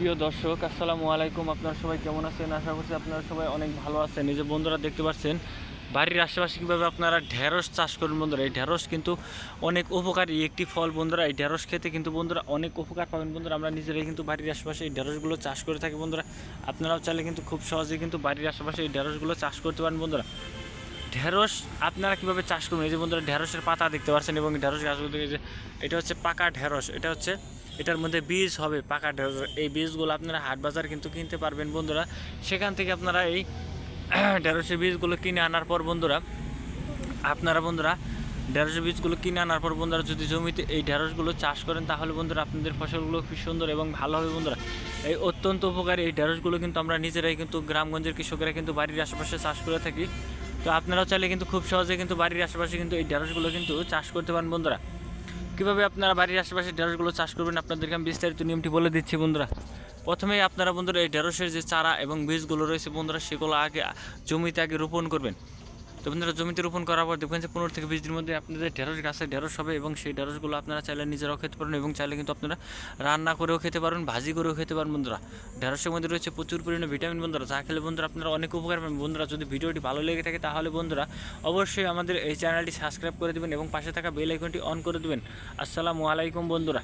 প্রিয় দর্শক, আসসালামু আলাইকুম। আপনারা সবাই কেমন আছেন? আশা করছি আপনারা সবাই অনেক ভালো আছেন। এই যে বন্ধুরা দেখতে পাচ্ছেন, বাড়ির আশেপাশে কীভাবে আপনারা ঢেঁড়স চাষ করুন বন্ধুরা? এই ঢেঁড়স কিন্তু অনেক উপকারী একটি ফল বন্ধুরা। এই ঢেঁড়স খেতে কিন্তু বন্ধুরা অনেক উপকার পাবেন বন্ধুরা। আমরা নিজেরাই কিন্তু বাড়ির আশেপাশে এই ঢেঁড়সগুলো চাষ করে থাকি বন্ধুরা। আপনারাও চাইলে কিন্তু খুব সহজেই কিন্তু বাড়ির আশেপাশে এই ঢেঁড়সগুলো চাষ করতে পারেন বন্ধুরা। ঢেঁড়স আপনারা কীভাবে চাষ করবেন? এই যে বন্ধুরা, ঢেঁড়সের পাতা দেখতে পাচ্ছেন এবং ঢেঁড়স গাছগুলো থেকে যে এটা হচ্ছে পাকা ঢেঁড়স, এটা হচ্ছে এটার মধ্যে বীজ হবে পাকা ঢেঁড়স। এই বীজগুলো আপনারা হাট বাজার কিন্তু কিনতে পারবেন বন্ধুরা। সেখান থেকে আপনারা এই ঢেঁড়সের বীজগুলো কিনে আনার পর বন্ধুরা, আপনারা বন্ধুরা ঢেঁড়সের বীজগুলো কিনে আনার পর বন্ধুরা যদি জমিতে এই ঢেঁড়সগুলো চাষ করেন, তাহলে বন্ধুরা আপনাদের ফসলগুলো খুব সুন্দর এবং ভালো হবে বন্ধুরা। এই অত্যন্ত উপকারী এই ঢেঁড়সগুলো কিন্তু আমরা নিজেরাই কিন্তু গ্রামগঞ্জের কৃষকেরা কিন্তু বাড়ির আশেপাশে চাষ করে থাকি। তো আপনারাও চাইলে কিন্তু খুব সহজে কিন্তু বাড়ির আশেপাশে কিন্তু এই ঢেঁড়সগুলো কিন্তু চাষ করতে পারেন, বন্ধুরা। কীভাবে আপনারা বাড়ির আশেপাশে ঢেঁড়সগুলো চাষ করবেন আপনাদেরকে আমি বিস্তারিত নিয়মটি বলে দিচ্ছি, বন্ধুরা। প্রথমে আপনারা, বন্ধুরা, এই ঢেঁড়সের যে চারা এবং বীজগুলো রয়েছে, বন্ধুরা, সেগুলো আগে জমিতে আগে রোপণ করবেন। বন্ধুরা, জমিতে রোপণ করার পর দেখবেন যে পনেরো থেকে বিশ দিনের মধ্যে আপনাদের ঢেঁড়স, গাছে ঢেঁড়স হবে এবং সেই ঢেঁড়সগুলো আপনারা চাইলে নিজেরাও খেতে পারেন এবং চাইলে কিন্তু আপনারা রান্না করেও খেতে পারেন, ভাজি করেও খেতে পারেন বন্ধুরা। ঢেঁড়সের মধ্যে রয়েছে প্রচুর পরিমাণে ভিটামিন বন্ধুরা, যা খেলে বন্ধুরা আপনারা অনেক উপকার পাবেন। বন্ধুরা, যদি ভিডিওটি ভালো লেগে থাকে তাহলে বন্ধুরা অবশ্যই আমাদের এই চ্যানেলটি সাবস্ক্রাইব করে দেবেন এবং পাশে থাকা বেল আইকনটি অন করে দেবেন। আসসালামু আলাইকুম বন্ধুরা।